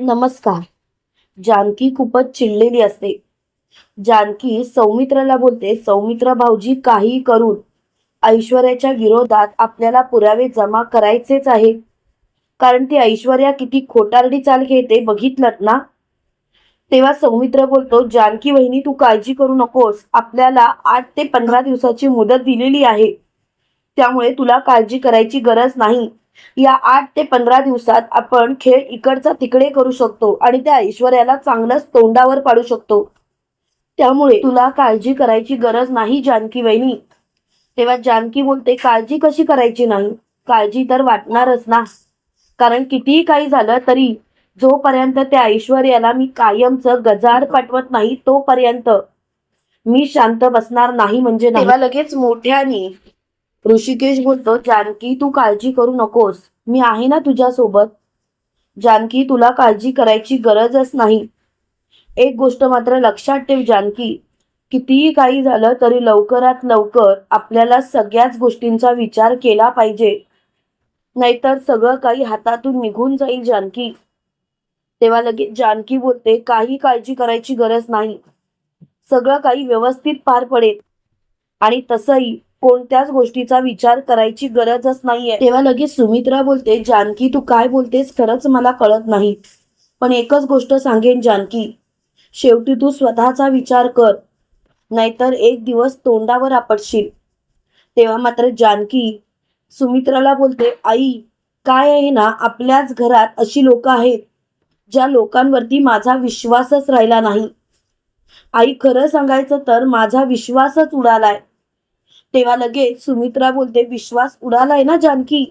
नमस्कार. जानकी खूपच चिडलेली असते. जानकी सौमित्राला बोलते सौमित्र भाऊजी काही करून ऐश्वर्याच्या विरोधात आपल्याला पुरावे जमा करायचेच आहे कारण ती ऐश्वर्या किती खोटारडी चाल घेते बघितलं ना? तेव्हा सौमित्र बोलतो जानकी वहिनी तू काळजी करू नकोस. आपल्याला आठ ते पंधरा दिवसाची मुदत दिलेली आहे. त्यामुळे तुला काळजी करायची गरज नाही. या आठ ते पंधरा दिवसात आपण खेळ इकडचा तिकडे करू शकतो आणि त्या ऐश्वर्याला चांगलंच तोंडावर पाडू शकतो. त्यामुळे तुला काळजी करायची गरज नाही जानकी वहिनी. तेव्हा जानकी बोलते काळजी कशी करायची नाही? काळजी तर वाटणारच ना. कारण कितीही काही झालं तरी जोपर्यंत त्या ऐश्वर्याला मी कायमचं गजार पाठवत नाही तोपर्यंत मी शांत बसणार नाही म्हणजे तेव्हा लगेच मोठ्याने ऋषिकेश बोलतो जानकी तू काळजी करू नकोस. मी आहे ना तुझ्या सोबत जानकी तुला काळजी करायची गरजच नाही. एक गोष्ट मात्र लक्षात ठेव जानकी. कितीही काही झालं तरी लवकरात लवकर आपल्याला सगळ्याच गोष्टींचा विचार केला पाहिजे. नाहीतर सगळं काही हातातून निघून जाईल जानकी. तेव्हा लगेच जानकी बोलते काही काळजी करायची गरज नाही. सगळं काही व्यवस्थित पार पडेल. आणि तसंही कोणत्याच गोष्टीचा विचार करायची गरजच नाहीये. तेव्हा लगेच सुमित्रा बोलते जानकी तू काय बोलतेस? खरंच मला कळत नाही. पण एकच गोष्ट सांगेन जानकी शेवटी तू स्वतःचा विचार कर नाहीतर एक दिवस तोंडावर आपटशील. तेव्हा मात्र जानकी सुमित्राला बोलते आई काय आहे ना आपल्याच घरात अशी लोक आहेत ज्या लोकांवरती माझा विश्वासच राहिला नाही. आई खरं सांगायचं तर माझा विश्वासच उडालाय. तेव्हा लगेच सुमित्रा बोलते विश्वास उडालाय ना जानकी?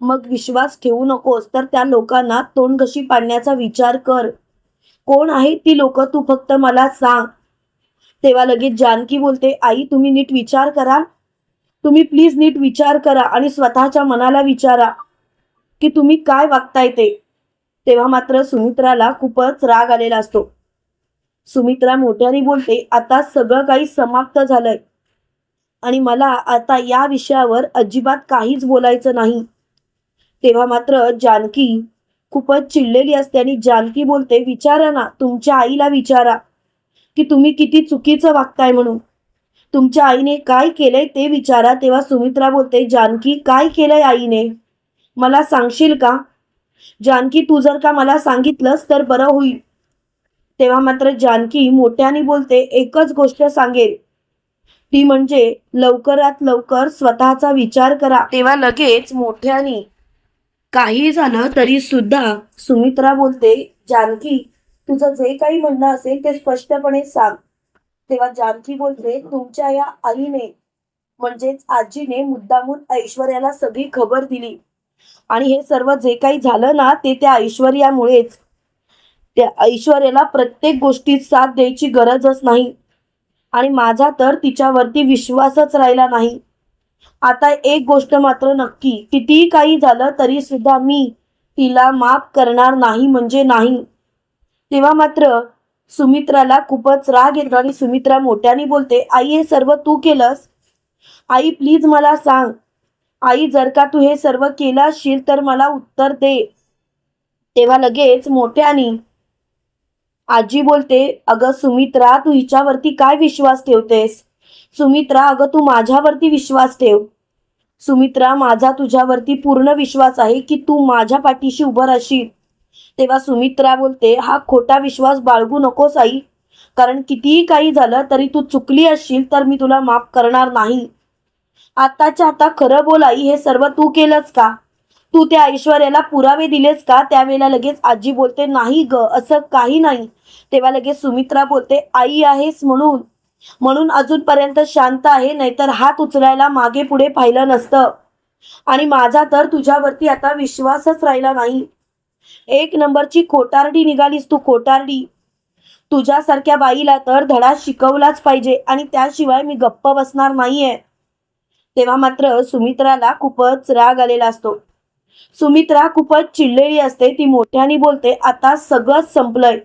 मग विश्वास ठेवू नकोस तर त्या लोकांना तोंडघशी पाडण्याचा विचार कर. कोण आहेत ती लोक? तू फक्त मला सांग. तेव्हा लगेच जानकी बोलते आई तुम्ही नीट विचार करा. तुम्ही प्लीज नीट विचार करा आणि स्वतःच्या मनाला विचारा की तुम्ही काय वागताय ते. तेव्हा मात्र सुमित्राला खूपच राग आलेला असतो. सुमित्रा मोठ्याने बोलते आता सगळं काही समाप्त झालंय. आणि मला आता या विषयावर अजिबात काहीच बोलायचं नाही. तेव्हा मात्र जानकी खूपच चिडलेली असते आणि जानकी बोलते विचारा ना तुमच्या आईला विचारा की तुम्ही किती चुकीचं वागताय म्हणून. तुमच्या आईने काय केलंय ते विचारा. तेव्हा सुमित्रा बोलते जानकी काय केलंय आईने? मला सांगशील का? जानकी तू जर का मला सांगितलंस तर बरं होईल. तेव्हा मात्र जानकी मोठ्याने बोलते एकच गोष्ट सांगेल. ती म्हणजे लवकरात लवकर स्वतःचा विचार करा. तेव्हा लगेच मोठ्याने काही झालं तरी सुद्धा सुमित्रा बोलते जानकी तुझं जे काही म्हणणं असेल ते स्पष्टपणे सांग. तेव्हा जानकी बोलते तुमच्या या आईने म्हणजेच आजीने मुद्दामून ऐश्वर्याला सगळी खबर दिली. आणि हे सर्व जे काही झालं ना ते त्या ऐश्वर्यामुळेच. त्या ऐश्वर्याला प्रत्येक गोष्टीत साथ द्यायची गरजच नाही. आणि माझा तर तिच्यावरती विश्वासच राहिला नाही. आता एक गोष्ट मात्र नक्की कितीही काही झालं तरी सुद्धा मी तिला माफ करणार नाही म्हणजे नाही. तेव्हा मात्र सुमित्राला खूपच राग येतो आणि सुमित्रा मोठ्याने बोलते आई हे सर्व तू केलंस? आई प्लीज मला सांग. आई जर का तू हे सर्व केलं असशील तर मला उत्तर दे. तेव्हा लगेच मोठ्याने आजी बोलते अगं सुमित्रा तू हिच्यावरती काय विश्वास ठेवतेस? सुमित्रा अगं तू माझ्यावरती विश्वास ठेव. सुमित्रा माझा तुझ्यावरती पूर्ण विश्वास आहे की तू माझ्या पाठीशी उभं राहशील. तेव्हा सुमित्रा बोलते हा खोटा विश्वास बाळगू नकोस आई. कारण कितीही काही झालं तरी तू चुकली असशील तर मी तुला माफ करणार नाही. आताच्या आता खरं बोल आई. हे सर्व तू केलंस का? तू त्या ऐश्वर्याला पुरावे दिलेस का? त्यावेळेला लगेच आजी बोलते नाही ग असं काही नाही. तेव्हा लगेच सुमित्रा बोलते आई आहेस म्हणून. म्हणून अजूनपर्यंत शांत आहे नाहीतर हात उचलायला मागे पुढे पाहिलं नसतं. आणि माझा तर तुझ्यावरती आता विश्वासच राहिला नाही. एक नंबरची खोटारडी निघालीस तू खोटारडी. तुझ्यासारख्या बाईला तर धडा शिकवलाच पाहिजे आणि त्याशिवाय मी गप्प बसणार नाहीये. तेव्हा मात्र सुमित्राला खूपच राग आलेला असतो. सुमित्रा खूपच चिडलेली असते ती मोठ्याने बोलते आता सगळं संपलंय.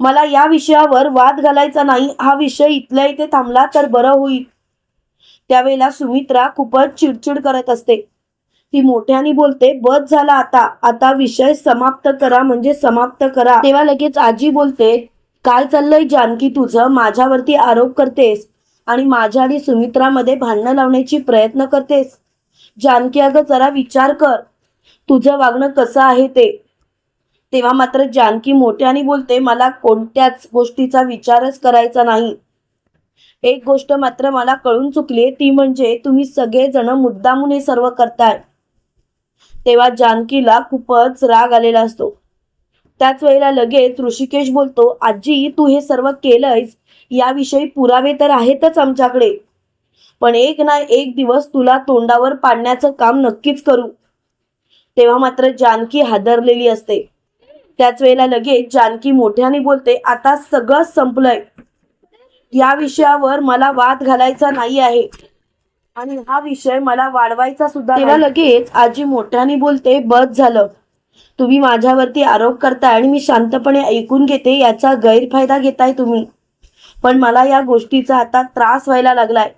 मला या विषयावर वाद घालायचा नाही हा विषय इथल्या इथे थांबला तर बरं होईल. त्यावेळेला सुमित्रा खूपच चिडचिड करत असते. ती मोठ्याने बोलते बस झाला आता आता विषय समाप्त करा म्हणजे समाप्त करा. तेव्हा लगेच आजी बोलते काय चाललंय जानकी तुझं? माझ्यावरती आरोप करतेस आणि माझ्या आणि सुमित्रामध्ये भांडणं लावण्याची प्रयत्न करतेस. जानकी अगं जरा विचार कर. तुझं वागणं कसं आहे ते? तेव्हा मात्र जानकी मोठ्याने बोलते मला कोणत्याच गोष्टीचा विचारच करायचा नाही. एक गोष्ट मात्र मला कळून चुकली ती म्हणजे तुम्ही सगळेजण मुद्दामून हे सर्व करताय. तेव्हा जानकीला खूपच राग आलेला असतो. त्याच वेळेला लगेच ऋषिकेश बोलतो आजी तू हे सर्व केलंयस? याविषयी पुरावे तर आहेतच आमच्याकडे. पण एक ना एक दिवस तुला तोंडावर पाडण्याचं काम नक्कीच करू. तेव्हा मात्र जानकी हादरलेली असते. त्याच वेळेला लगेच जानकी मोठ्याने बोलते आता सगळं संपलंय. या विषयावर मला वाद घालायचा नाही आहे. आणि हा विषय मला वाढवायचा सुद्धा तेव्हा लगेच आजी मोठ्याने बोलते बस झालं. तुम्ही माझ्यावरती आरोप करताय आणि मी शांतपणे ऐकून घेते याचा गैरफायदा घेताय तुम्ही. पण मला या गोष्टीचा आता त्रास व्हायला लागलाय.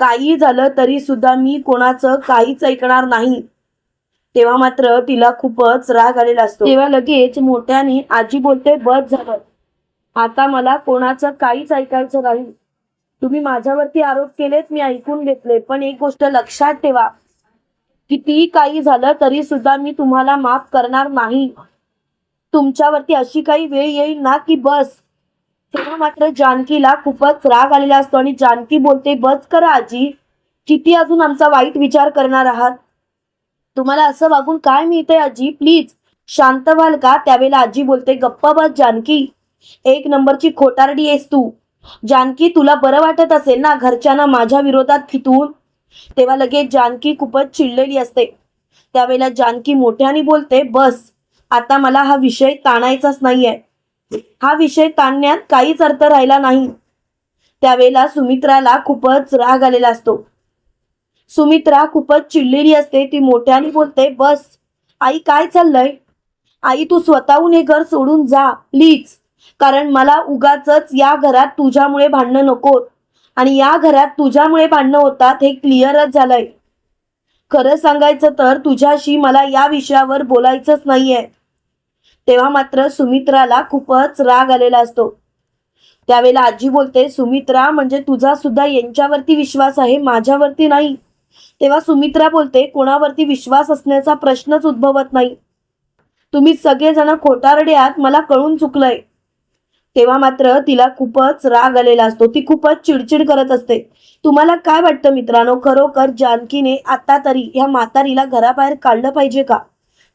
काही झालं तरी सुद्धा मी कोणाचं काहीच ऐकणार नाही. तेव्हा मात्र तिला खूपच राग आलेला असतो. तेव्हा लगेच मोठ्याने आजी बोलते बस झालं. आता मला कोणाचं काहीच ऐकायचं नाही. तुम्ही माझ्यावरती आरोप केलेत मी ऐकून घेतले. पण एक गोष्ट लक्षात ठेवा. कितीही काही झालं तरी सुद्धा मी तुम्हाला माफ करणार नाही. तुमच्यावरती अशी काही वेळ येईल ना की बस. तेव्हा मात्र जानकीला खूपच राग आलेला असतो आणि जानकी बोलते बस करा आजी. किती अजून आमचा वाईट विचार करणार आहात? तुम्हाला असं वागून काय मिळतंय आजी? प्लीज शांत व्हाल का? त्यावेळेला आजी बोलते गप्पा बस जानकी. एक नंबरची खोटारडी आहेस तू. जानकी तुला बरं वाटत असेल ना घरच्यांना माझ्या विरोधात फितून तेव्हा लगेच जानकी खूपच चिडलेली असते. त्यावेळेला जानकी मोठ्याने बोलते बस आता मला हा विषय ताणायचाच नाहीये. हा विषय ताणण्यात काहीच अर्थ राहिला नाही. त्यावेळेला सुमित्राला खूपच राग आलेला असतो. सुमित्रा खूपच चिडलेली असते ती मोठ्याने बोलते बस आई काय चाललंय? आई तू स्वतःहून हे घर सोडून जा प्लीज. कारण मला उगाच या घरात तुझ्यामुळे भांडणं नकोत आणि या घरात तुझ्यामुळे भांडणं होतात हे क्लिअरच झालंय. खरं सांगायचं तर तुझ्याशी मला या विषयावर बोलायचंच नाहीये. तेव्हा मात्र सुमित्राला खूपच राग आलेला असतो. त्यावेळेला आजी बोलते सुमित्रा म्हणजे तुझा सुद्धा यांच्यावरती विश्वास आहे माझ्यावरती नाही. तेव्हा सुमित्रा बोलते कोणावरती विश्वास असण्याचा प्रश्नच उद्भवत नाही. तुम्ही सगळेजण खोटारडे आहात मला कळून चुकलंय. तेव्हा मात्र तिला खूपच राग आलेला असतो. ती खूपच चिडचिड करत असते. तुम्हाला काय वाटतं मित्रांनो? खरोखर जानकीने आता तरी ह्या म्हातारीला घराबाहेर काढलं पाहिजे का?